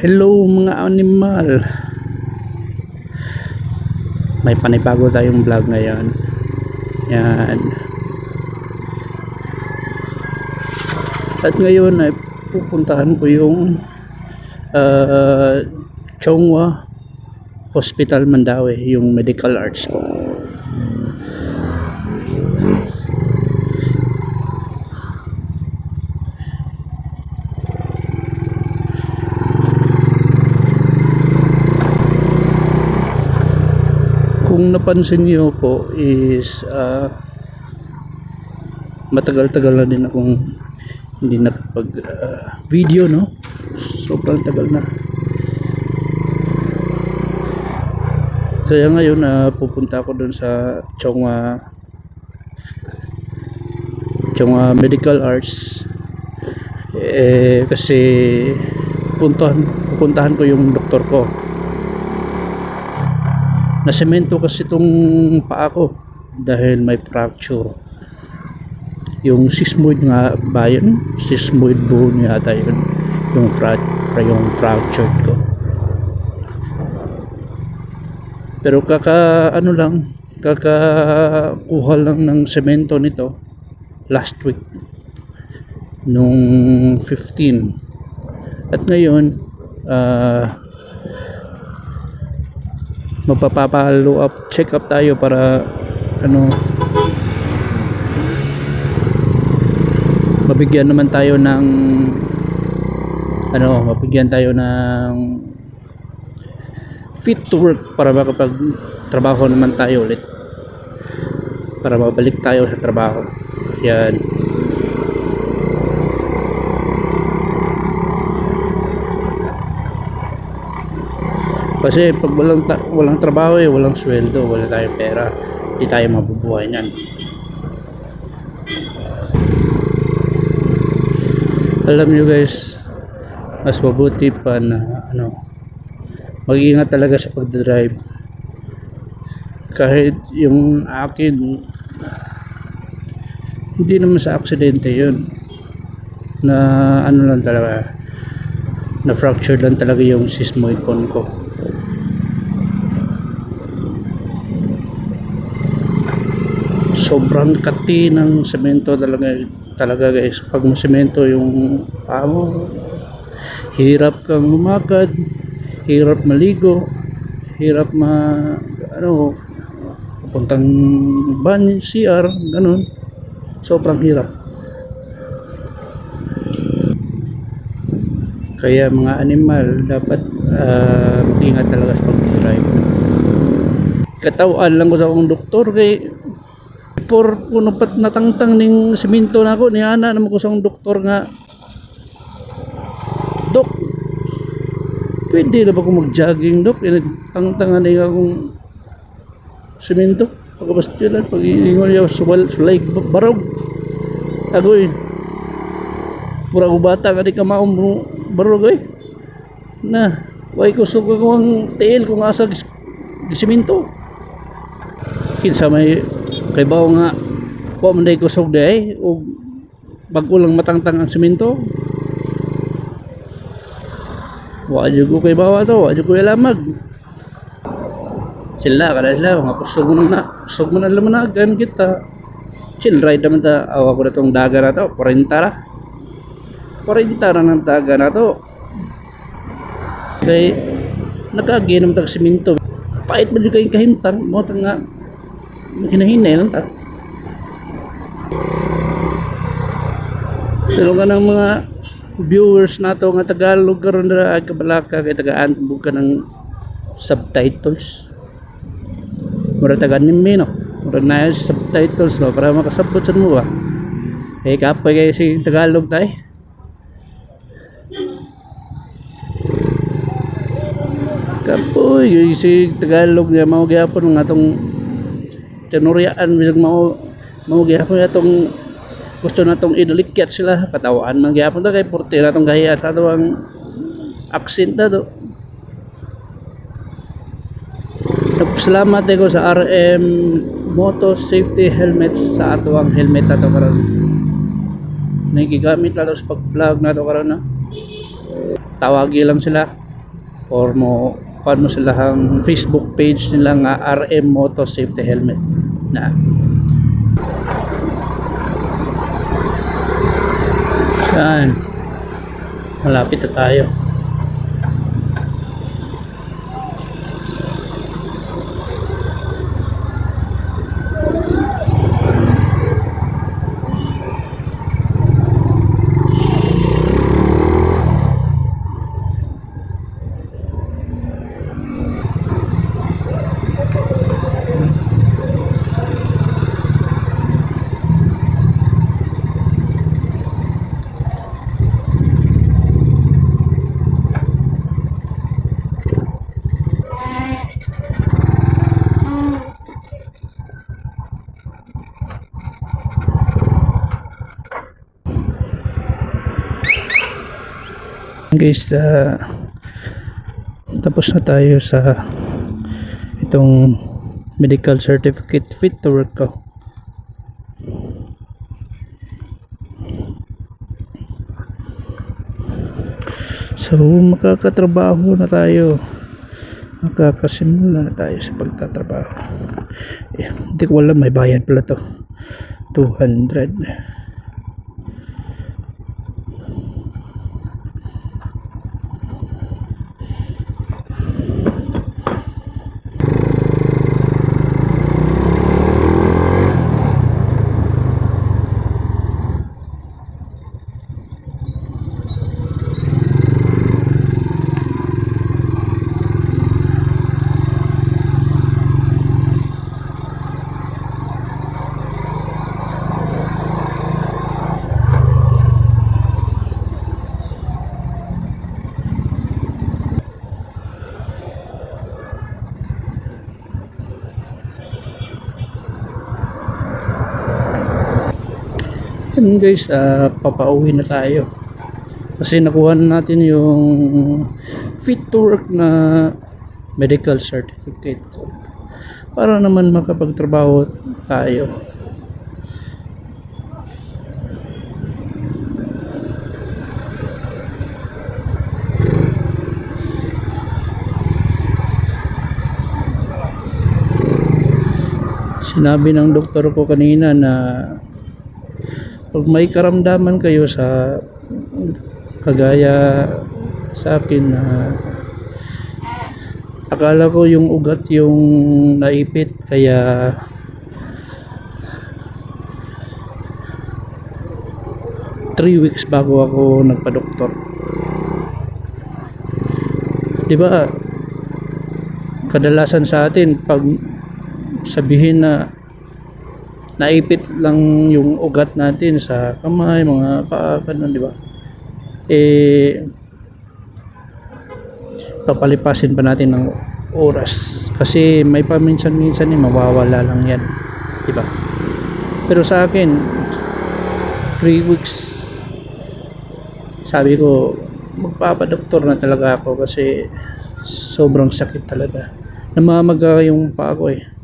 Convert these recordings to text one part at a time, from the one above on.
Hello mga animal. May panibago tayong vlog ngayon. Yan. At ngayon ay pupuntahan ko yung uh, Chongwa Hospital Mandawi Yung medical arts po napansin niyo po is ah, matagal-tagal na din akong hindi nakapag ah, video no? Sobrang tagal na. Kaya ngayon na pupunta ako dun sa Chongwa Chongwa Medical Arts. Eh kasi puntahan pupuntahan ko yung doktor ko nasemento kasi itong paa ko dahil may fracture. Yung sismoid nga ba yun? sismoid bone yata yun. Yung, fra yung fractured ko. Pero kaka ano lang kaka kuha lang ng semento nito last week. Nung 15 at ngayon ah magpapapalo up check up tayo para ano mabigyan naman tayo ng ano mabigyan tayo ng fit to work para makapag trabaho naman tayo ulit. Para mabalik tayo sa trabaho. Yan Kasi pag walang, walang trabaho eh, walang sweldo, wala tayong pera, hindi tayo mabubuhay niyan. Alam nyo guys, mas mabuti pa na ano, mag-ingat talaga sa pagdadrive. Kahit yung akin, hindi naman sa aksidente yun. Na ano lang talaga, na fracture lang talaga yung sismoid bone ko. Sobrang kati ng semento talaga talaga guys. Pag semento yung paa hirap kang lumakad hirap maligo hirap ma ano puntang ban CR ganun. Sobrang hirap. Kaya mga animal dapat uh, mag-ingat talaga sa pag-drive. Katawan lang ko sa akong doktor kay por kuno pat natangtang ning semento na ako ni ana naman ko doktor nga dok pwede na ba ko mag-jogging dok? Eh, tangtang na akong semento pagkabastilan pag iingon niya suwal sulay barog. Agoy mura ko bata nga di ka maong barog eh. Na way ko suko ko ang tiil kung asa gisimento kinsa may kay bawo nga wa man kusog day o bago lang matangtang ang semento wa ko kay bawa to wa jud ko lamag sila kada sila mga kusog mo na kusog mo na lamanagan kita. Chill ride naman ta awa ko na tong daga na to 40 ra. 40 ra ng daga na to. Kay nakagi naman tag semento pait man kay kahimtang mo nga hinahinay lang ta pero ka ng mga viewers nato nga Tagalog karon dira ay kabalaka kay tagaan ka ng subtitles. Mura taga anime no? Mura na yung subtitles no? Para makasabot sa mo ba eh kapoy kay si Tagalog tay kapoy si Tagalog nga mao gyapon nga tong tinuriaan bisag mao mao gyapon atong gusto natong idalikyat sila katawaan man gyapon ta kay porte natong gahiya sa ato ang accent na do Salamat ko sa RM Moto Safety Helmets sa ato helmet ato karon. Nagigamit na to sa pag-vlog na to karon na. Tawagi lang sila or mo kuan mo sila ang Facebook page nila nga RM Moto Safety Helmet na Saan? Malapit na tayo. Guys ah, tapos na tayo sa itong medical certificate fit to work ko. So makakatrabaho na tayo. Makakasimula na tayo sa pagtatrabaho. Eh, hindi ko alam may bayad pala to. 200 Yan guys, ah, papauwi na tayo. Kasi nakuha na natin yung fit to work na medical certificate. Para naman makapagtrabaho tayo. Sinabi ng doktor ko kanina na pag may karamdaman kayo sa kagaya sa akin na akala ko yung ugat yung naipit kaya three weeks bago ako nagpa-doktor. Di ba kadalasan sa atin pag sabihin na naipit lang yung ugat natin sa kamay, mga paa, di ba? Eh, papalipasin pa natin ng oras. Kasi may paminsan-minsan eh, mawawala lang yan. Di ba? Pero sa akin, 3 weeks, sabi ko, magpapadoktor na talaga ako kasi sobrang sakit talaga. Namamaga yung paa ko eh.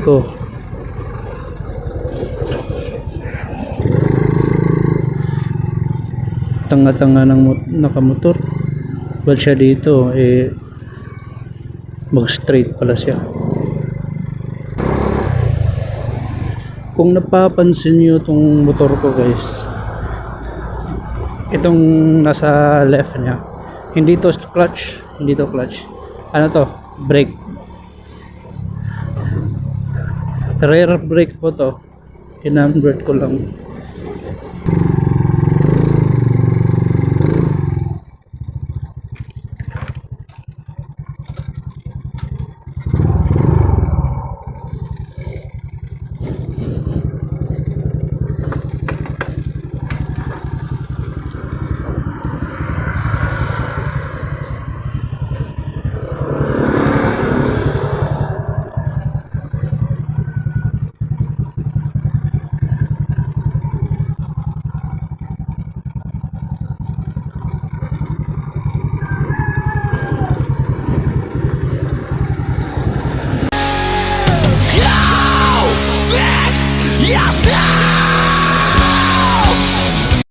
Nako. Tanga-tanga ng mot- nakamotor. Well siya dito eh mag-straight pala siya. Kung napapansin niyo tong motor ko guys, itong nasa left niya, hindi to clutch, hindi to clutch. Ano to? Brake. Rear brake po to. Kinambrate ko lang